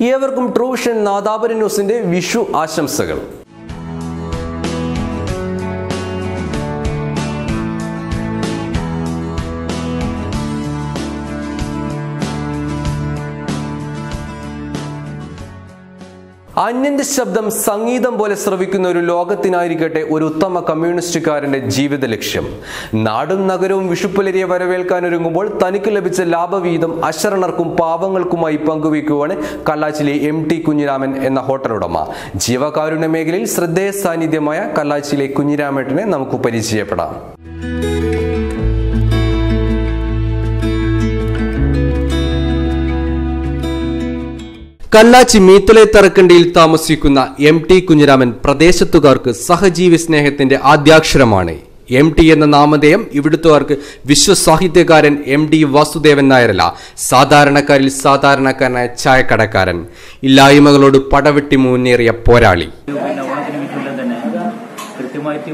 ഏവർക്കും ട്രൂഷൻ നാദാപുര ന്യൂസിന്റെ വിഷു ആശംസകൾ. അന്യന്റെ ശബ്ദം സംഗീതം പോലെ ശ്രവിക്കുന്ന ഒരു ലോകത്തിനായിരിക്കട്ടെ ഒരു ഉത്തമ കമ്മ്യൂണിസ്റ്റുകാരന്റെ ജീവിത ലക്ഷ്യം. നാടും നഗരവും വിഷുപ്പുലരിയെ വരവേൽക്കാൻ ഒരുങ്ങുമ്പോൾ തനിക്ക് ലഭിച്ച ലാഭവീതം അശരണർക്കും പാവങ്ങൾക്കുമായി പങ്കുവയ്ക്കുവാണ് കല്ലാച്ചിലെ എം ടി കുഞ്ഞിരാമൻ എന്ന ഹോട്ടൽ ഉടമ. ജീവകാരുണ്യ മേഖലയിൽ ശ്രദ്ധേയ സാന്നിധ്യമായ കല്ലാച്ചിലെ കുഞ്ഞിരാമേട്ടനെ നമുക്ക് പരിചയപ്പെടാം. കല്ലാച്ചി മീത്തലെ തറക്കണ്ടിയിൽ താമസിക്കുന്ന എം ടി കുഞ്ഞിരാമൻ പ്രദേശത്തുകാർക്ക് സഹജീവി സ്നേഹത്തിന്റെ ആദ്യാക്ഷരമാണ്. എം ടി എന്ന നാമധേയം ഇവിടുത്തുകാർക്ക് വിശ്വസാഹിത്യകാരൻ എം ഡി വാസുദേവൻ നായരല്ല സാധാരണക്കാരിൽ സാധാരണക്കാരനായ ചായക്കടക്കാരൻ ഇല്ലായ്മകളോട് പടവെട്ടി മുന്നേറിയ പോരാളി. കൃത്യമായിട്ട്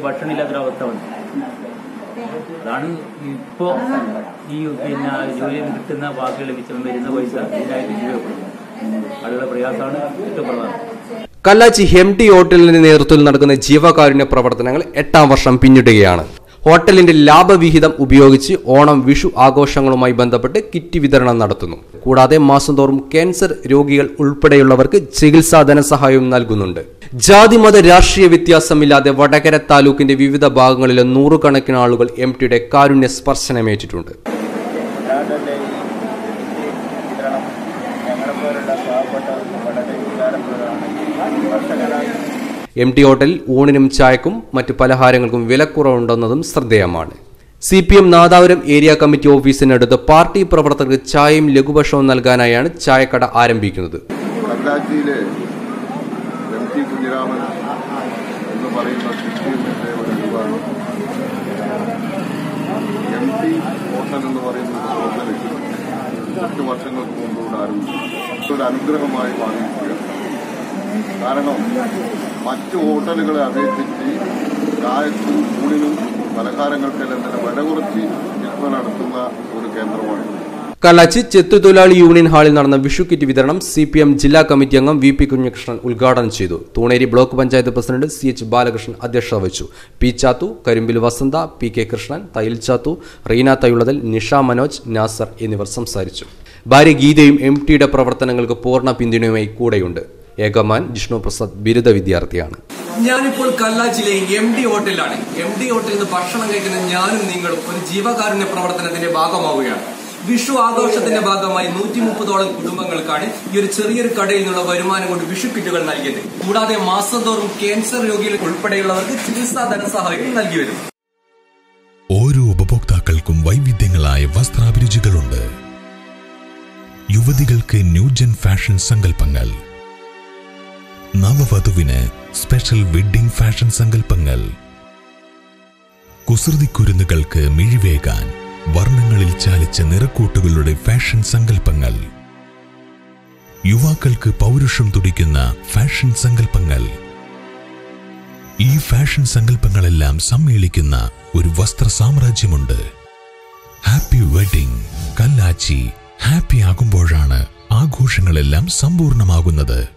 അതാണ് ഇപ്പോൾ ഈ പിന്നെ ജോലിയിൽ കിട്ടുന്ന ബാക്കി ലഭിച്ച വരുന്ന പൈസ ഇതിനായിട്ട് ഉപയോഗപ്പെടുന്നത് ആളുകളുടെ പ്രയാസമാണ് ഏറ്റവും പ്രധാനം. കല്ലാച്ചി എം ടി ഹോട്ടലിന്റെ നേതൃത്വത്തിൽ നടക്കുന്ന ജീവകാരുണ്യ പ്രവർത്തനങ്ങൾ എട്ടാം വർഷം പിന്നിടുകയാണ്. ഹോട്ടലിന്റെ ലാഭവിഹിതം ഉപയോഗിച്ച് ഓണം വിഷു ആഘോഷങ്ങളുമായി ബന്ധപ്പെട്ട് കിറ്റ് വിതരണം നടത്തുന്നു. കൂടാതെ മാസം തോറും ക്യാൻസർ രോഗികൾ ഉൾപ്പെടെയുള്ളവർക്ക് ചികിത്സാ ധനസഹായവും നൽകുന്നുണ്ട്. ജാതിമത രാഷ്ട്രീയ വ്യത്യാസമില്ലാതെ വടകര താലൂക്കിന്റെ വിവിധ ഭാഗങ്ങളിലെ നൂറുകണക്കിന് ആളുകൾ എം ടിയുടെ കാരുണ്യ സ്പർശനമേറ്റിട്ടുണ്ട്. പാവപ്പെട്ടവർക്ക് വളരെ കർഷകരായി എം ടി ഹോട്ടൽ ഊണിനും ചായക്കും മറ്റു പലഹാരങ്ങൾക്കും വിലക്കുറവുണ്ടെന്നതും ശ്രദ്ധേയമാണ്. C P M Nadapuram area committee ഓഫീസിനടുത്ത് party പ്രവർത്തകർക്ക് ചായയും ലഘുഭക്ഷണവും നൽകാനായാണ് ചായക്കട ആരംഭിക്കുന്നത്. കല്ലാച്ചിയിലെ എം ടി കുഞ്ഞിരാമൻ എന്ന് പറയുന്ന ഒരു വിഭാഗം എം ടി ഹോട്ടൽ എന്ന് പറയുന്ന ഒരു ഹോട്ടൽ എട്ട് വർഷങ്ങൾക്ക് മുമ്പ് ഇവിടെ ആരംഭിച്ചു ഒരു അനുഗ്രഹമായി മാറിയിരിക്കുകയാണ് കാരണം മറ്റ് ഹോട്ടലുകളെ അപേക്ഷിച്ച് ചായക്കും കൂടിനും പലഹാരങ്ങൾക്കെല്ലാം തന്നെ വില കുറച്ച് വിൽപ്പന നടത്തുന്ന ഒരു കേന്ദ്രമാണ് കല്ലാച്ചി ചെത്തുതൊഴിലാളി യൂണിയൻ ഹാളിൽ നടന്ന വിഷു കിറ്റ് വിതരണം സി പി എം ജില്ലാ കമ്മിറ്റി അംഗം വി പി കുഞ്ഞകൃഷ്ണൻ ഉദ്ഘാടനം ചെയ്തു. Thuneri block panchayat president C H Balakrishnan അധ്യക്ഷത വഹിച്ചു. P Chathu Karimbil Vasantha P K Krishnan Thayil Chathu Reena തയുള്ളതൽ Nisha Manoj Nasar എന്നിവർ സംസാരിച്ചു. ഭാര്യ ഗീതയും എം ടിയുടെ പ്രവർത്തനങ്ങൾക്ക് പൂർണ പിന്തുണയുമായി കൂടെയുണ്ട്. ഏകമാൻ ജിഷ്ണു പ്രസാദ് ബിരുദ വിദ്യാർത്ഥിയാണ്. ഞാനിപ്പോൾ കല്ലാച്ചിലെ എം ഡി ഹോട്ടലിലാണ്. എം ഡി ഹോട്ടലിൽ നിന്ന് ഭക്ഷണം കഴിക്കുന്ന ഞാനും നിങ്ങളും ഒരു ജീവകാരുണ്യ പ്രവർത്തനത്തിന്റെ ഭാഗമാവുകയാണ്. വിഷു ആഘോഷത്തിന്റെ ഭാഗമായി നൂറ്റി മുപ്പതോളം കുടുംബങ്ങൾക്കാണ് ഈ ഒരു ചെറിയൊരു കടയിൽ നിന്നുള്ള വരുമാനം കൊണ്ട് വിഷു കിറ്റുകൾ നൽകിയത്. കൂടാതെ മാസം തോറും ക്യാൻസർ രോഗികൾ ഉൾപ്പെടെയുള്ളവർക്ക് ചികിത്സാ ധനസഹായം നൽകി വരും. ഓരോ ഉപഭോക്താക്കൾക്കും വൈവിധ്യങ്ങളായ വസ്ത്രാഭിരുചികളുണ്ട്. യുവതികൾക്ക് ന്യൂജൻ ഫാഷൻ സങ്കല്പങ്ങൾ. നവവധുവിന് സ്പെഷ്യൽ വെഡിംഗ് ഫാഷൻ സങ്കല്പങ്ങൾ. കുസൃതിക്കുരുന്നുകൾക്ക് മിഴിവേകാൻ. വർണങ്ങളിൽ ചാലിച്ച നിറക്കൂട്ടുകളുടെ ഫാഷൻ സങ്കല്പങ്ങൾ. യുവാക്കൾക്ക് പൗരുഷം തുടിക്കുന്ന ഫാഷൻ സങ്കല്പങ്ങൾ. ഈ ഫാഷൻ സങ്കല്പങ്ങളെല്ലാം സമ്മേളിക്കുന്ന ഒരു വസ്ത്ര സാമ്രാജ്യമുണ്ട്. ഹാപ്പി വെഡിംഗ് കല്ലാച്ചി ഹാപ്പി ആകുമ്പോഴാണ് ആഘോഷങ്ങളെല്ലാം സമ്പൂർണമാകുന്നത്